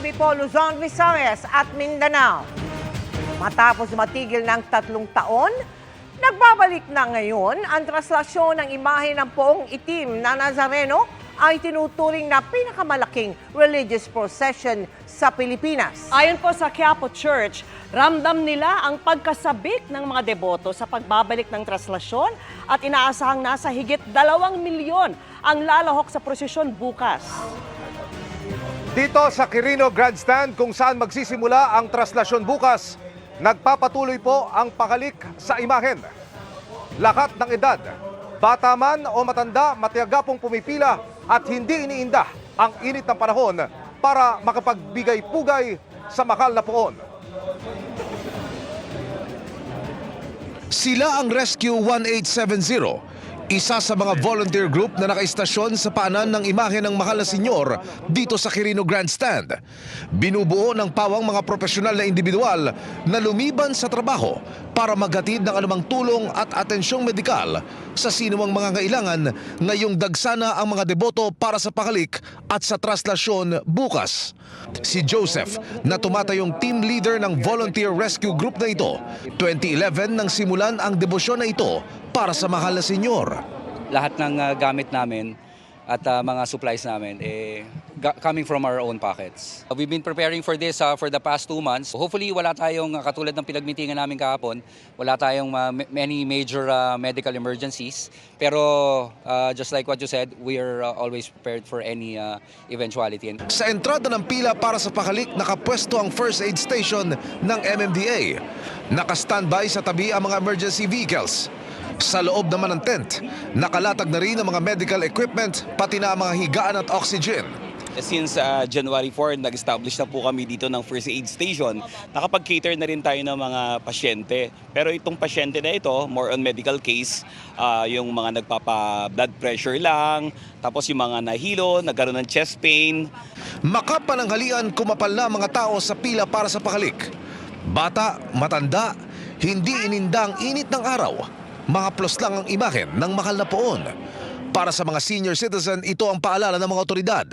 gabi po Luzon, Visayas at Mindanao. Matapos matigil ng tatlong taon, nagbabalik na ngayon ang traslasyon ng imahe ng poong itim na Nazareno ay tinuturing na pinakamalaking religious procession sa Pilipinas. Ayon po sa Quiapo Church, ramdam nila ang pagkasabik ng mga deboto sa pagbabalik ng traslasyon at inaasahang nasa higit dalawang milyon ang lalahok sa prosesyon bukas. Dito sa Quirino Grandstand kung saan magsisimula ang traslasyon bukas, nagpapatuloy po ang pakalik sa imahen. Lakat ng edad, bata man o matanda, matiyaga pong pumipila at hindi iniinda ang init ng panahon para makapagbigay pugay sa makal na poon. Sila ang Rescue 1870, isa sa mga volunteer group na nakaistasyon sa paanan ng imahe ng mahal na senyor dito sa Quirino Grandstand. Binubuo ng pawang mga profesional na individual na lumiban sa trabaho para maghatid ng anumang tulong at atensyong medikal sa sinumang mga kailangan ngayong dagsana ang mga deboto para sa pakalik at sa traslasyon bukas. Si Joseph na tumatayong team leader ng volunteer rescue group na ito. 2011 nang simulan ang debosyon na ito para sa mahal na senyor. lahat ng uh, gamit namin at uh, mga supplies namin eh coming from our own pockets. We've been preparing for this uh, for the past two months. Hopefully wala tayong uh, katulad ng pinagmitingan namin kahapon, wala tayong uh, ma- many major uh, medical emergencies. Pero uh, just like what you said, we are uh, always prepared for any uh, eventuality. Sa entrada ng pila para sa pakalik, nakapwesto ang first aid station ng MMDA. Naka-standby sa tabi ang mga emergency vehicles. Sa loob naman ng tent, nakalatag na rin ang mga medical equipment, pati na ang mga higaan at oxygen. Since uh, January 4, nag-establish na po kami dito ng first aid station. Nakapag-cater na rin tayo ng mga pasyente. Pero itong pasyente na ito, more on medical case, ah, yung mga nagpapa-blood pressure lang, tapos yung mga nahilo, nagkaroon ng chest pain, Makapananghalian kumapal na mga tao sa pila para sa pakalik. Bata, matanda, hindi ininda ang init ng araw. Mga plus lang ang imahen ng mahal na poon. Para sa mga senior citizen, ito ang paalala ng mga otoridad.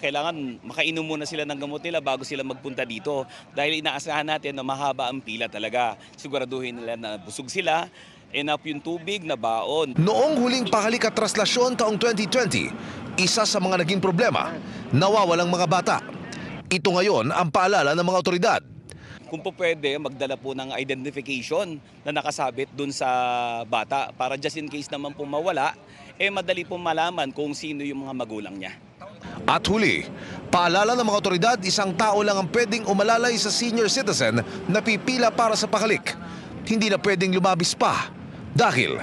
kailangan makainom muna sila ng gamot nila bago sila magpunta dito. Dahil inaasahan natin na mahaba ang pila talaga. Siguraduhin nila na busog sila, enough yung tubig na baon. Noong huling pakalik at traslasyon taong 2020, isa sa mga naging problema, nawawalang mga bata. Ito ngayon ang paalala ng mga otoridad. Kung po pwede, magdala po ng identification na nakasabit dun sa bata para just in case naman po mawala, eh madali po malaman kung sino yung mga magulang niya. At huli, paalala ng mga otoridad, isang tao lang ang pwedeng umalalay sa senior citizen na pipila para sa pakalik. Hindi na pwedeng lumabis pa dahil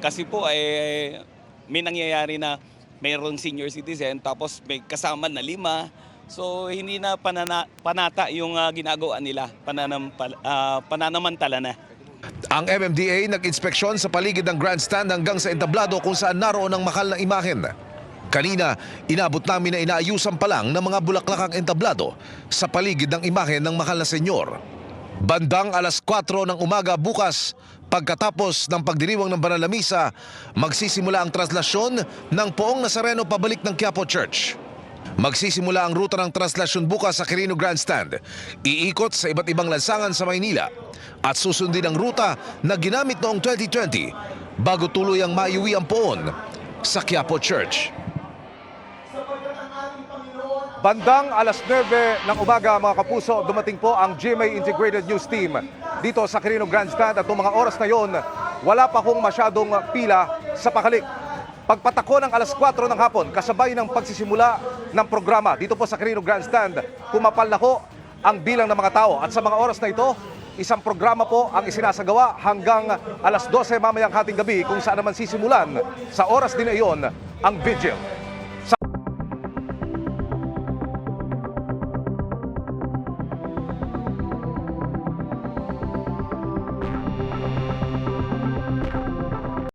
Kasi po eh, may nangyayari na mayroong senior citizen tapos may kasama na lima. So hindi na panana, panata yung ah, ginagawa nila, pananam, ah, pananamantala na. ang MMDA nag-inspeksyon sa paligid ng grandstand hanggang sa entablado kung saan naroon ang mahal na imahen. Kanina, inabot namin na inaayusan pa lang ng mga bulaklak ang entablado sa paligid ng imahen ng mahal na senyor. Bandang alas 4 ng umaga bukas, pagkatapos ng pagdiriwang ng banal na misa, magsisimula ang traslasyon ng poong Nazareno pabalik ng Quiapo Church. Magsisimula ang ruta ng traslasyon bukas sa Quirino Grandstand. Iikot sa iba't ibang lansangan sa Maynila at susundin ang ruta na ginamit noong 2020 bago tuluyang maiuwi ang poon sa Quiapo Church. Bandang alas 9 ng umaga mga kapuso, dumating po ang GMA Integrated News Team dito sa Quirino Grandstand at noong mga oras na yon, wala pa kong masyadong pila sa pakalik. Pagpatako ng alas 4 ng hapon, kasabay ng pagsisimula ng programa dito po sa Quirino Grandstand, kumapal na ho ang bilang ng mga tao. At sa mga oras na ito, isang programa po ang isinasagawa hanggang alas 12 mamayang hating gabi kung saan naman sisimulan sa oras din na iyon ang vigil.